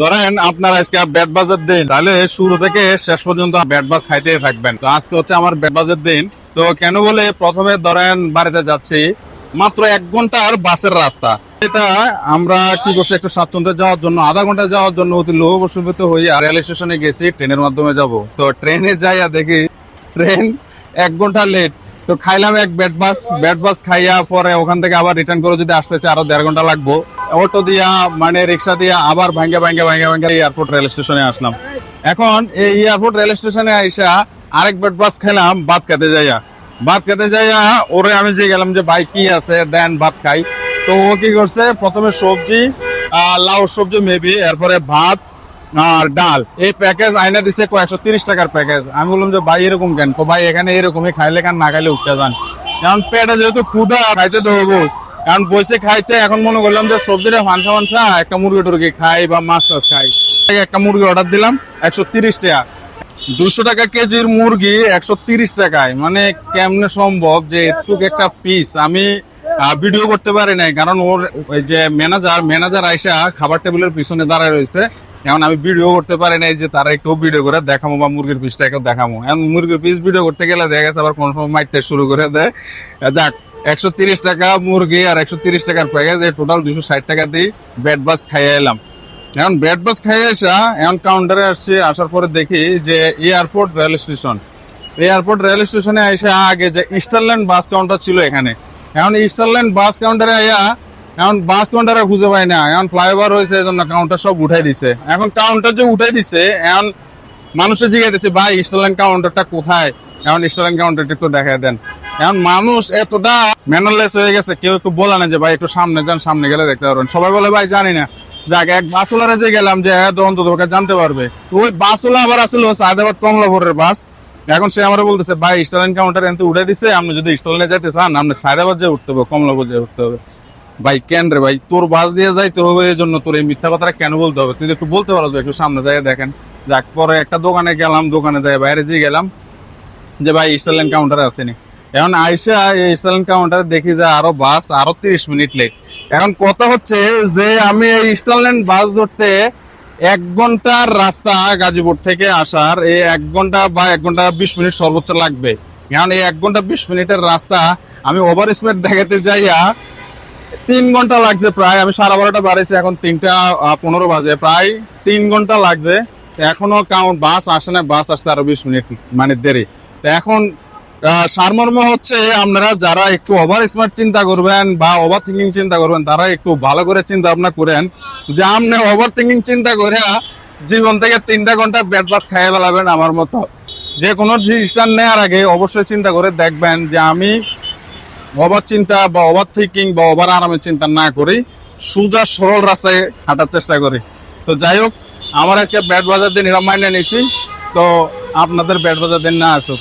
ধরেন আপনার আজকে ব্যাট বাজার দিন, তাহলে শুরু থেকে শেষ পর্যন্ত ব্যাট বাজ খাইতে থাকবেন। তো আজকে হচ্ছে আমার ব্যাট বাজার দিন। তো কেন বলে প্রথমে ধরেন বাড়িতে যাচ্ছি, মাত্র এক ঘণ্টার বাসের রাস্তা। এটা আমরা কি করছি, একটু স্বাচ্ছন্দ্যে যাওয়ার জন্য, আধা ঘণ্টা যাওয়ার জন্য অতি লোহ বসুবিত হয়ে রেল স্টেশনে গেছি, ট্রেনের মাধ্যমে যাব। তো ট্রেনে যাইয়া দেখি, ট্রেন এক ঘণ্টা লেট তো খাইলাম এক ব্যাট বাস ব্যাট বাস খাইয়া পরে ওখান থেকে আবার রিটার্ন করে যদি আসতে চাই আরও দেড় ঘণ্টা লাগবো। অটো দিয়া মানে রিক্সা দিয়া আবার ভাঙ্গে ভাঙ্গে ভাঙ্গে ভাঙ্গে এয়ারপোর্ট রেল স্টেশনে আসলাম। এখন এই এয়ারপোর্ট রেল স্টেশনে আইসা আরেক ব্যাট বাস খেলাম, ভাত খেতে যাইয়া। ভাত খেতে যাইয়া ওরে আমি যে গেলাম যে, ভাই, কি আছে? দেন, ভাত খাই। তো ও কি করছে? প্রথমে সবজি লাউ সবজি মেবি এরপরে ভাত আর ডাল। এই প্যাকেজ আইনা দিছে একশো তিরিশ টাকার প্যাকেজ আমি বললাম যে, ভাই, এরকম কেন? ভাই, এখানে এরকমই খাইলে কেন না খাইলে উঠতে যান। কারণ পেটে যেহেতু ক্ষুধা, খাইতে হব। কারণ বসে খাইতে, এখন মনে করলাম যে সবজিটা ফানসা ফানসা একটা মুরগি টুরগি খাই বা মাছ টাছ খাই। একটা মুরগি অর্ডার দিলাম, একশো তিরিশ টাকা। দুশো টাকা কেজির মুরগি একশো তিরিশ টাকায়। মানে কেমনে সম্ভব যে এটুক একটা পিস আমি ভিডিও করতে পারি নাই, কারণ ওর ওই যে ম্যানেজার ম্যানেজার আইসা খাবার টেবিলের পিছনে দাঁড়ায় রয়েছে। এখন আমি ভিডিও করতে পারি নাই যে তারা একটু ভিডিও করে দেখামো বা মুরগির পিসটা একটু দেখামো। এখন মুরগির পিস ভিডিও করতে গেলে দেখা গেছে আবার কোন সময় মাইটটা শুরু করে দেয়। যাক একশো তিরিশ টাকা মুরগি আর একশো তিরিশ টাকার প্যাকেজ। এই টোটাল দুশো ষাট টাকা দিয়ে ব্যাট বাস খাইয়ে এলাম। এখন ব্যাট বাস খাইয়ে আসা এখন কাউন্টারে আসছি, আসার পরে দেখি যে airport rail station airport rail স্টেশনে এসে আগে যে ইস্টারল্যান্ড বাস কাউন্টার ছিল এখানে। এখন ইস্টারল্যান্ড বাস কাউন্টারে আয়া, এখন বাস কাউন্টারে খুঁজে পাই না। এখন ফ্লাইওভার হয়েছে, এই জন্য কাউন্টার সব উঠাই দিছে। এখন কাউন্টার যে উঠাই দিছে, এখন মানুষে জিজ্ঞেস দিচ্ছে ভাই ইস্টারল্যান্ড কাউন্টারটা কোথায়? এখন ইস্টারল্যান্ড কাউন্টারটা একটু দেখায় দেন। এখন মানুষ এতটা ম্যানারলেস হয়ে গেছে, কেউ একটু বলে না যে, ভাই, একটু সামনে যান, সামনে গেলে দেখতে পারবেন। সবাই বলে, ভাই, জানি না। যাক এক বাসওয়ালারে যে গেলাম যে হ্যাঁ অন্তত ওকে জানতে পারবে। ওই বাসওয়ালা আবার আসলো সায়দাবাদ কমলাপুরের বাস। এখন সে আমার বলতেছে, ভাই স্টালিন কাউন্টার এনতে উঠে দিছে, আপনি যদি স্টালিনে যেতে চান, আপনি সায়দাবাদ যে উঠতে হবে, কমলাপুর যে উঠতে হবে। ভাই, কেন রে ভাই? তোর বাস দিয়ে যাইতে হবে এই জন্য তোর এই মিথ্যা কথাটা কেন বলতে হবে? তুই একটু বলতে পারো একটু সামনে যাই দেখেন। যাক, পরে একটা দোকানে গেলাম, দোকানে যাই বাইরে যে গেলাম যে, ভাই স্টালিন কাউন্টারে আসেনি। এখন আইসা স্টালিন কাউন্টারে দেখি যে আরও বাস আরও তিরিশ মিনিট লেট এখন কথা হচ্ছে যে আমি এই স্টারল্যান্ড বাস ধরতে এক ঘণ্টার রাস্তা গাজীপুর থেকে আসার এই এক ঘণ্টা বা এক ঘণ্টা বিশ মিনিট সর্বোচ্চ লাগবে। কারণ এই এক ঘণ্টা বিশ মিনিটের রাস্তা আমি ওভার স্পিড দেখাতে যাইয়া তিন ঘণ্টা লাগছে প্রায়। আমি সাড়ে বারোটা বাড়াইছি, এখন তিনটা পনেরো বাজে। প্রায় তিন ঘণ্টা লাগছে। এখনও কাউন্ট বাস আসে না, বাস আসতে আরও বিশ মিনিট মানে দেরি। এখন সারমর্ম হচ্ছে আপনারা যারা একটু ওভার স্মার্ট চিন্তা করবেন বা ওভার থিঙ্কিং চিন্তা করবেন, তারা একটু ভালো করে চিন্তা ভাবনা করেন যে আপনি ওভার থিঙ্কিং চিন্তা করে জীবন থেকে তিনটা ঘণ্টা ব্যাট বাস খাইয়ে ফেলাবেন আমার মতো। যে কোনো ডিসিশন নেওয়ার আগে অবশ্যই চিন্তা করে দেখবেন যে আমি ওভার চিন্তা বা ওভার থিঙ্কিং বা ওভার আরামের চিন্তা না করি, সোজা সরল রাস্তায় হাঁটার চেষ্টা করি। তো যাই হোক, আমার আজকে ব্যাট বাজার দিন এরা মাইনে নিয়েছি তো আপনাদের ব্যাট বাজার দিন না আসুক।